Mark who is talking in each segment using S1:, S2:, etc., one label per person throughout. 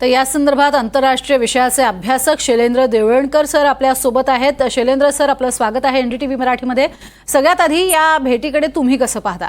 S1: तर या संदर्भात आंतरराष्ट्रीय विषयाचे अभ्यासक शैलेंद्र देवळणकर सर आपल्यासोबत आहेत. शैलेंद्र सर आपलं स्वागत आहे एनडीटीव्ही मराठीमध्ये. सगळ्यात आधी या भेटीकडे तुम्ही कसं पाहता?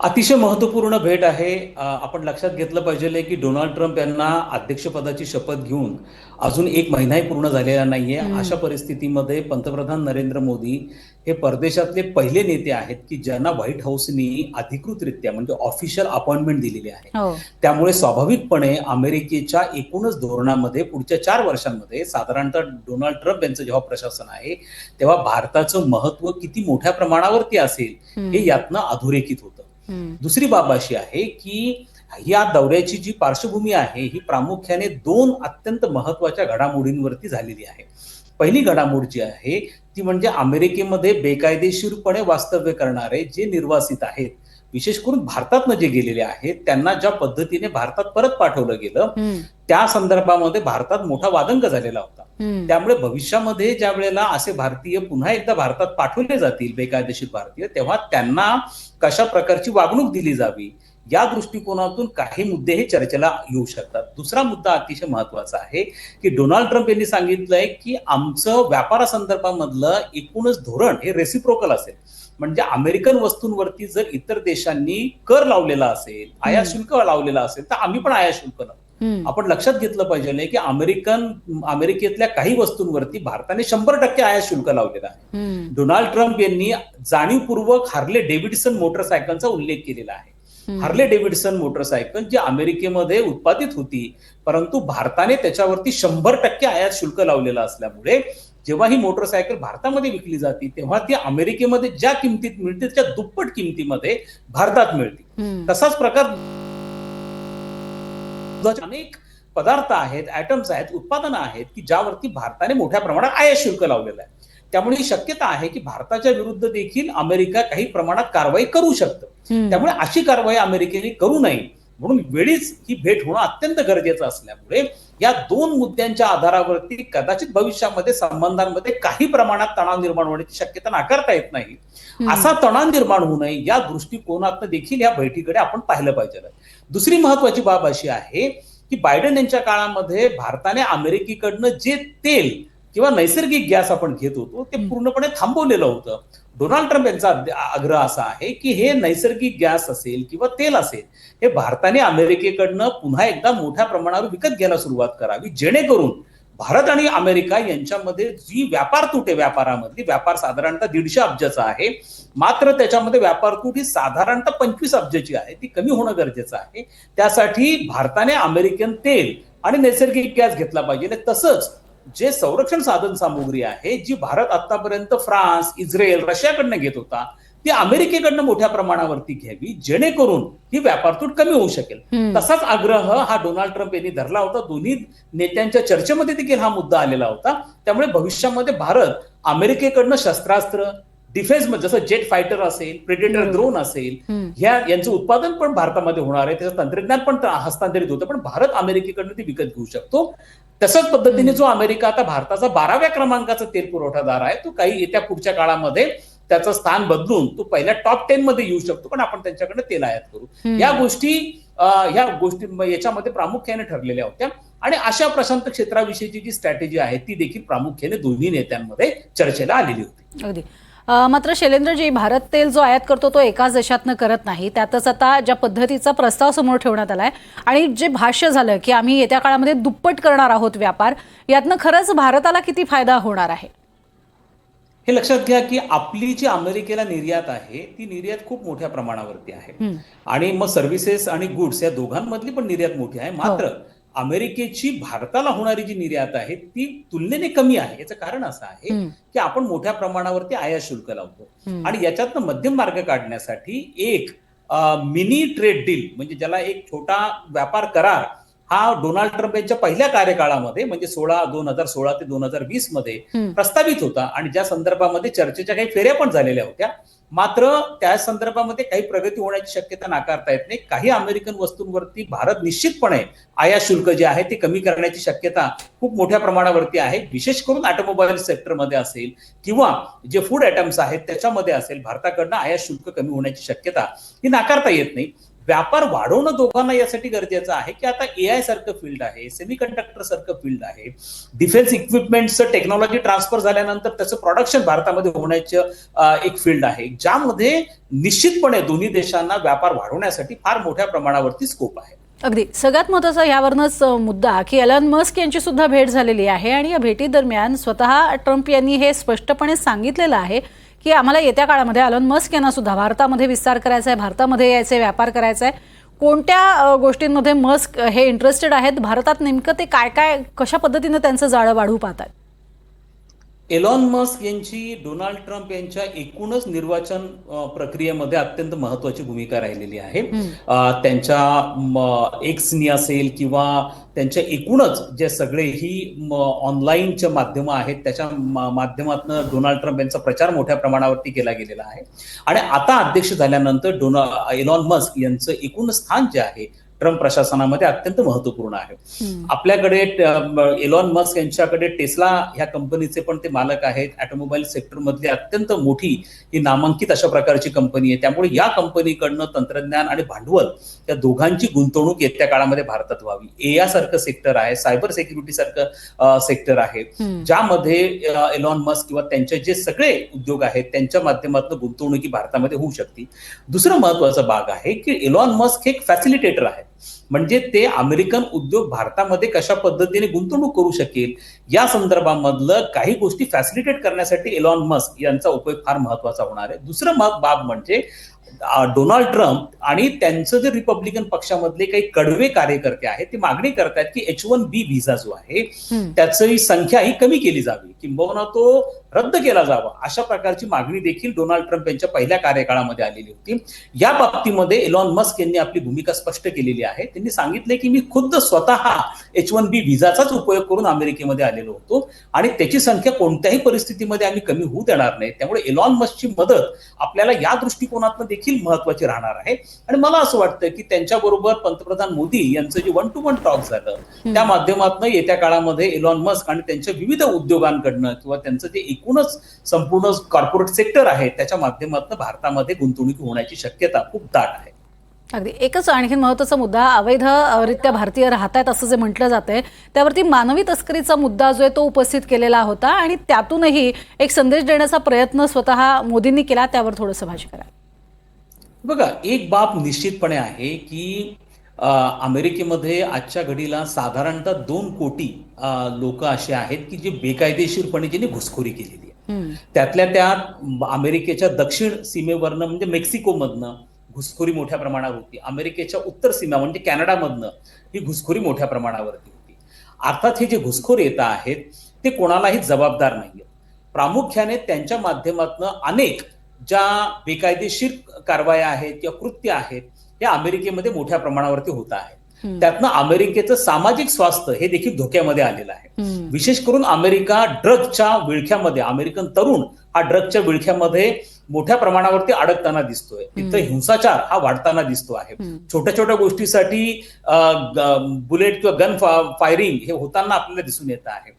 S2: अतिशय महत्त्वपूर्ण भेट आहे. आपण लक्षात घेतलं पाहिजे की डोनाल्ड ट्रम्प यांना अध्यक्षपदाची शपथ घेऊन अजून एक महिनाही पूर्ण झालेला नाहीये. अशा परिस्थितीमध्ये पंतप्रधान नरेंद्र मोदी हे परदेशातले पहिले नेते आहेत की ज्यांना व्हाईट हाऊसनी अधिकृतरित्या म्हणजे ऑफिशियल अपॉइंटमेंट दिलेली आहे.
S1: हो.
S2: त्यामुळे स्वाभाविकपणे अमेरिकेच्या एकूणच धोरणामध्ये पुढच्या चार वर्षांमध्ये साधारणतः डोनाल्ड ट्रम्प यांचं जेव्हा प्रशासन आहे तेव्हा भारताचं महत्त्व किती मोठ्या प्रमाणावरती असेल हे यातनं अधोरेखित होतं. दुसरी बाब अशी आहे की या दौऱ्याची जी पार्श्वभूमी आहे ही प्रामुख्याने दोन अत्यंत महत्त्वाच्या घडामोडींवरती झालेली आहे. पहिली घडामोड जी आहे ती म्हणजे अमेरिकेमध्ये बेकायदेशीरपणे वास्तव्य करणारे जे निर्वासित आहेत विशेष करून भारतातनं जे गेलेले आहेत त्यांना ज्या पद्धतीने भारतात परत पाठवलं गेलं. त्या संदर्भामध्ये भारतात मोठा वादंग झालेला होता. त्यामुळे भविष्यामध्ये ज्या वेळेला असे भारतीय पुन्हा एकदा भारतात पाठवले जातील बेकायदेशीर भारतीय तेव्हा त्यांना कशा प्रकारची वागणूक दिली जावी या दृष्टिकोनातून काही मुद्दे हे चर्चेला येऊ शकतात दुसरा मुद्दा अतिशय महत्त्वाचा आहे की डोनाल्ड ट्रम्प यांनी सांगितलंय की आमचं व्यापारासंदर्भामधलं एकूणच धोरण हे रेसिप्रोकल असेल म्हणजे अमेरिकन वस्तूंवरती जर इतर देशांनी कर लावलेला असेल आयात शुल्क लावलेला असेल तर आम्ही पण आयात शुल्क लावू
S1: हम्म.
S2: आपण लक्षात घेतलं पाहिजे की अमेरिकन अमेरिकेतल्या काही वस्तूंवरती भारताने शंभर टक्के आयात शुल्क लावलेलं आहे. डोनाल्ड ट्रम्प यांनी जाणीवपूर्वक हार्ले डेव्हिडसन मोटरसायकलचा उल्लेख केलेला आहे. हार्ले डेव्हिडसन मोटरसायकल जी अमेरिकेमध्ये उत्पादित होती परंतु भारताने त्याच्यावरती शंभर टक्के आयात शुल्क लावलेलं असल्यामुळे जेव्हा ही मोटरसायकल भारतामध्ये विकली जाते तेव्हा ती अमेरिकेमध्ये ज्या किमतीत मिळते त्या दुप्पट किमतीमध्ये भारतात मिळते. तसाच प्रकार अनेक पदार्थ आहेत ऍटम्स आहेत उत्पादनं आहेत की ज्यावरती भारताने मोठ्या प्रमाणात आयात शुल्क लावलेलं आहे. त्यामुळे ही शक्यता आहे की भारताच्या विरुद्ध देखील अमेरिका काही प्रमाणात कारवाई करू शकतं. त्यामुळे अशी कारवाई अमेरिकेने करू नये म्हणून वेळीच ही भेट होणं अत्यंत गरजेचं असल्यामुळे या दोन मुद्द्यांच्या आधारावरती कदाचित भविष्यामध्ये संबंधांमध्ये काही प्रमाणात तणाव निर्माण होण्याची शक्यता नाकारता येत नाही. असा तणाव निर्माण होऊ नये या दृष्टिकोनातनं देखील या बैठकीकडे आपण पाहिलं पाहिजे दुसरी महत्वाची बाब अशी आहे की बायडन यांच्या काळामध्ये भारताने अमेरिकेकडनं जे तेल किंवा नैसर्गिक गॅस आपण घेत होतो ते. पूर्णपणे थांबवलेलं होतं डोनाल्ड ट्रम्प यांचा आग्रह असा आहे की हे नैसर्गिक गॅस असेल किंवा तेल असेल हे भारताने अमेरिकेकडनं पुन्हा एकदा मोठ्या प्रमाणावर विकत घ्यायला सुरुवात करावी जेणेकरून भारत आणि अमेरिका यांच्यामध्ये जी व्यापार तूट आहे व्यापारामधली व्यापार साधारणतः दीडशे अब्जाचा आहे मात्र त्याच्यामध्ये व्यापार तूट ही साधारणतः पंचवीस अब्जाची आहे ती कमी होणं गरजेचं आहे त्यासाठी भारताने अमेरिकन तेल आणि नैसर्गिक गॅस घेतला पाहिजे तसंच जे संरक्षण साधन सामुग्री आहे जी भारत आतापर्यंत फ्रान्स इस्रायल रशियाकडनं घेत होता ती अमेरिकेकडनं मोठ्या प्रमाणावरती घ्यावी जेणेकरून ही व्यापार तूट कमी होऊ शकेल. तसाच आग्रह हा डोनाल्ड ट्रम्प यांनी धरला होता. दोन्ही नेत्यांच्या चर्चेमध्ये देखील हा मुद्दा आलेला होता. त्यामुळे भविष्यामध्ये भारत अमेरिकेकडनं शस्त्रास्त्र डिफेन्स जसं जेट फायटर असेल प्रेडेटर. ड्रोन असेल
S1: हम्म.
S2: ह्या यांचं उत्पादन पण भारतामध्ये होणार आहे त्याचं तंत्रज्ञान पण हस्तांतरित होतं पण भारत अमेरिकेकडनं ते विकत घेऊ शकतो तशाच पद्धतीने. जो अमेरिका आता भारताचा बाराव्या क्रमांकाचा तेल पुरवठादार आहे तो काही येत्या पुढच्या काळामध्ये त्याचं स्थान बदलून तो पहिल्या टॉप टेन मध्ये येऊ शकतो पण आपण त्यांच्याकडे तेल आयात करू. या गोष्टी या गोष्टी याच्यामध्ये प्रामुख्याने ठरलेल्या होत्या आणि अशा प्रशांत क्षेत्राविषयीची जी स्ट्रॅटेजी आहे ती देखील प्रामुख्याने दोन्ही नेत्यांमध्ये चर्चेला आलेली होती
S1: मात्र शैलेंद्रजी भारत तेल जो आयात करतो तो एकाच देशातनं करत नाही. त्यातच आता ज्या पद्धतीचा प्रस्ताव समोर ठेवण्यात आलाय आणि जे भाष्य झालं की आम्ही येत्या काळामध्ये दुप्पट करणार आहोत व्यापार यातनं खरंच भारताला किती फायदा होणार आहे?
S2: हे लक्षात घ्या की आपली जी अमेरिकेला निर्यात आहे ती निर्यात खूप मोठ्या प्रमाणावरती आहे. आणि मग सर्व्हिसेस आणि गुड्स या दोघांमधली पण निर्यात मोठी आहे. मात्र अमेरिकेची भारताला होणारी जी निर्यात आहे ती तुलनेने कमी आहे याचं कारण असं आहे. की आपण मोठ्या प्रमाणावरती आयात शुल्क लावतो. आणि याच्यातनं मध्यम मार्ग काढण्यासाठी एक मिनी ट्रेड डील म्हणजे ज्याला एक छोटा व्यापार करार हा डोनाल्ड ट्रम्प यांच्या पहिल्या कार्यकाळामध्ये म्हणजे सोळा दोन हजार सोळा ते दोन हजार
S1: वीसमध्ये.
S2: प्रस्तावित होता आणि ज्या संदर्भामध्ये चर्चेच्या काही फेऱ्या पण झालेल्या होत्या मात्र त्या संदर्भामध्ये काही प्रगती होण्याची शक्यता नाकारता येत नाही. काही अमेरिकन वस्तूंवरती भारत निश्चितपणे आयात शुल्क जे आहे ते कमी करण्याची शक्यता खूप मोठ्या प्रमाणावरती आहे. विशेष करून ऑटोमोबाईल सेक्टरमध्ये असेल किंवा जे फूड आयटम्स आहेत त्याच्यामध्ये असेल भारताकडनं आयात शुल्क कमी होण्याची शक्यता ही नाकारता येत नाही. व्यापार वाढवणं दोघांना यासाठी गरजेचं आहे की आता एआय सारखं फील्ड आहे सेमी कंडक्टर सारखं फील्ड आहे. डिफेन्स इक्विपमेंटचं टेक्नॉलॉजी ट्रान्सफर झाल्यानंतर त्याचं प्रोडक्शन भारतामध्ये होण्याचं एक फील्ड आहे. ज्यामध्ये निश्चितपणे दोन्ही देशांना व्यापार वाढवण्यासाठी फार मोठ्या प्रमाणावरती स्कोप आहे.
S1: अगदी. सगळ्यात महत्त्वाचा यावरनच मुद्दा की एलन मस्क यांची सुद्धा भेट झालेली आहे आणि या भेटीदरम्यान स्वतः ट्रम्प यांनी हे स्पष्टपणे सांगितलेलं आहे की आम्हाला येत्या काळामध्ये अलन मस्क यांना सुद्धा भारतामध्ये विस्तार करायचा आहे भारतामध्ये यायचे व्यापार करायचा आहे कोणत्या गोष्टींमध्ये मस्क हे इंटरेस्टेड आहेत? भारतात नेमकं ते काय काय कशा पद्धतीनं त्यांचं जाळं वाढू पाहतात
S2: एलॉन मस्क यांची डोनाल्ड ट्रम्प यांच्या एकूणच निर्वाचन प्रक्रियेमध्ये अत्यंत महत्वाची भूमिका राहिलेली आहे. त्यांच्या एक्सनी असेल किंवा त्यांच्या एकूणच जे सगळे ही ऑनलाईनचे माध्यमं आहेत त्याच्या माध्यमातून डोनाल्ड ट्रम्प यांचा प्रचार मोठ्या प्रमाणावरती केला गेलेला आहे. आणि आता अध्यक्ष झाल्यानंतर डोना एलॉन मस्क यांचं एकूण स्थान जे आहे ट्रम्प प्रशासनामध्ये अत्यंत महत्त्वपूर्ण आहे. आपल्याकडे एलॉन मस्क यांच्याकडे टेस्ला ह्या कंपनीचे पण ते मालक आहेत. ऑटोमोबाईल सेक्टर मधली अत्यंत मोठी ही नामांकित अशा प्रकारची कंपनी आहे. त्यामुळे या कंपनीकडनं तंत्रज्ञान आणि भांडवल या दोघांची गुंतवणूक येत्या काळामध्ये भारतात व्हावी. एया सारखं सेक्टर आहे सायबर सेक्युरिटी सारखं सेक्टर आहे. ज्यामध्ये एलॉन मस्क किंवा त्यांचे जे सगळे उद्योग आहेत त्यांच्या माध्यमातून गुंतवणुकी भारतामध्ये होऊ शकते. दुसरं महत्त्वाचा भाग आहे की एलॉन मस्क हे एक फॅसिलिटेटर आहे. म्हणजे ते अमेरिकन उद्योग भारतामध्ये कशा पद्धतीने गुंतवणूक करू शकेल? या संदर्भामधलं काही गोष्टी फॅसिलिटेट करण्यासाठी एलॉन मस्क यांचा उपयोग फार महत्त्वाचा होणार आहे. दुसरं मग बाब म्हणजे डोनाल्ड ट्रम्प आणि त्यांचं जे रिपब्लिकन पक्षामधले काही कडवे कार्यकर्ते आहेत ते मागणी करतात की एच वन बी व्हिसा जो आहे. त्याची संख्या ही कमी केली जावी. किंबहुना तो रद्द केला जावा अशा प्रकारची मागणी देखील डोनाल्ड ट्रम्प यांच्या पहिल्या कार्यकाळामध्ये आलेली होती. या बाबतीमध्ये एलॉन मस्क यांनी आपली भूमिका स्पष्ट केलेली आहे. त्यांनी सांगितले की मी खुद्द स्वतः एच वन बी व्हिसाचाच उपयोग करून अमेरिकेमध्ये आलेलो होतो आणि त्याची संख्या कोणत्याही परिस्थितीमध्ये आम्ही कमी होऊ देणार नाही. त्यामुळे एलॉन मस्कची मदत आपल्याला या दृष्टिकोनातून देखील महत्वाची राहणार आहे. आणि मला असं वाटतं की त्यांच्याबरोबर पंतप्रधान मोदी यांचं जे वन टू वन टॉक झालं त्या माध्यमातून येत्या काळामध्ये एलॉन मस्क आणि त्यांच्या विविध उद्योगांकडनं किंवा त्यांचं जे एकूणच संपूर्ण कॉर्पोरेट सेक्टर आहे त्याच्या माध्यमातून भारतामध्ये गुंतवणूक होण्याची शक्यता खूप दाट आहे.
S1: अगदी. एकच आणखीन महत्त्वाचा मुद्दा अवैधरित्या भारतीय राहत आहेत असं जे म्हटलं जातंय त्यावरती मानवी तस्करीचा मुद्दा जो आहे तो उपस्थित केलेला होता आणि त्यातूनही एक संदेश देण्याचा प्रयत्न स्वतः मोदींनी केला त्यावर थोडंसं भाष्य करा.
S2: बघा एक बाब निश्चितपणे आहे की अमेरिकेमध्ये आजच्या घडीला साधारणतः दोन कोटी लोक असे आहेत की जे बेकायदेशीरपणे ज्यांनी घुसखोरी केलेली आहे. त्यातल्या त्यात अमेरिकेच्या दक्षिण सीमेवरनं म्हणजे मेक्सिकोमधनं घुसखोरी मोठ्या प्रमाणावर होती. अमेरिकेच्या उत्तर सीमा म्हणजे कॅनडामधनं ही घुसखोरी मोठ्या प्रमाणावरती होती. अर्थात हे जे घुसखोर येत आहेत ते कोणालाही जबाबदार नाहीये प्रामुख्याने त्यांच्या माध्यमातून अनेक ज्या बेकायदेशीर कारवाया आहेत किंवा कृत्य आहेत हे अमेरिकेमध्ये मोठ्या प्रमाणावरती होत आहेत. त्यातनं अमेरिकेचं सामाजिक स्वास्थ्य हे देखील धोक्यामध्ये आलेलं आहे. विशेष करून अमेरिका ड्रगच्या विळख्यामध्ये अमेरिकन तरुण हा ड्रगच्या विळख्यामध्ये मोठ्या प्रमाणावरती अडकताना दिसतोय तिथं हिंसाचार हा वाढताना दिसतो आहे. छोट्या छोट्या गोष्टीसाठी बुलेट किंवा गन फायरिंग हे होताना आपल्याला दिसून येत आहे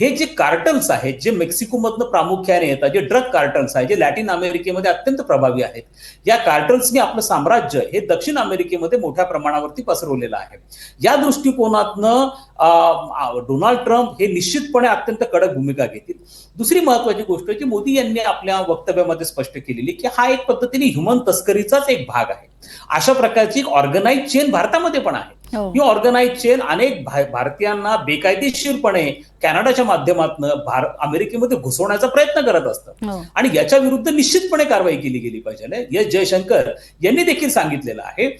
S2: हे जे कार्टल्स आहेत जे मेक्सिकोमधनं प्रामुख्याने येतात जे ड्रग कार्टल्स आहेत जे लॅटिन अमेरिकेमध्ये अत्यंत प्रभावी आहेत या कार्टल्सनी आपलं साम्राज्य हे दक्षिण अमेरिकेमध्ये मोठ्या प्रमाणावरती पसरवलेलं आहे. या दृष्टिकोनातनं डोनाल्ड ट्रम्प हे निश्चितपणे अत्यंत कडक भूमिका घेतील. दुसरी महत्वाची गोष्ट जी मोदी यांनी आपल्या वक्तव्यामध्ये स्पष्ट केलेली की हा एक पद्धतीने ह्युमन तस्करीचाच एक भाग आहे. अशा प्रकारची एक ऑर्गनाईज चेन भारतामध्ये पण आहे.
S1: हो.
S2: ऑर्गनाईज चेन अनेक भारतीयांना बेकायदेशीरपणे कॅनडाच्या माध्यमातून भार अमेरिकेमध्ये घुसवण्याचा प्रयत्न करत असतात
S1: हो.
S2: आणि याच्या विरुद्ध निश्चितपणे कारवाई केली गेली पाहिजे एस जयशंकर यांनी देखील सांगितलेलं आहे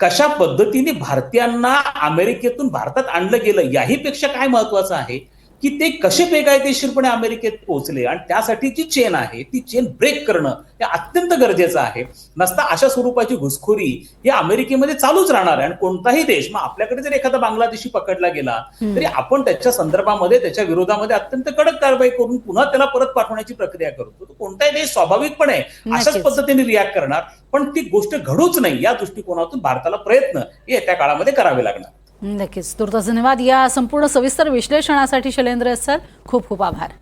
S2: कशा पद्धतीने भारतीयांना अमेरिकेतून भारतात आणलं गेलं याही पेक्षा काय महत्वाचं आहे की ते कसे बेकायदेशीरपणे अमेरिकेत पोहोचले आणि त्यासाठी जी चेन आहे ती चेन ब्रेक करणं हे अत्यंत गरजेचं आहे. नसता अशा स्वरूपाची घुसखोरी ही अमेरिकेमध्ये चालूच राहणार आहे. आणि कोणताही देश मग आपल्याकडे जर एखादा बांगलादेशी पकडला गेला तरी आपण त्याच्या संदर्भामध्ये त्याच्या विरोधामध्ये अत्यंत कडक कारवाई करून पुन्हा त्याला परत पाठवण्याची प्रक्रिया करतो. तो कोणताही देश स्वाभाविकपणे अशाच. पद्धतीने रिॲक्ट करणार. पण ती गोष्ट घडूच नाही. या दृष्टिकोनातून भारताला प्रयत्न येत्या काळामध्ये करावे लागणार.
S1: नक्कीच. तुर्तास धन्यवाद या संपूर्ण सविस्तर विश्लेषणासाठी शैलेंद्र सर खूप खूप आभार.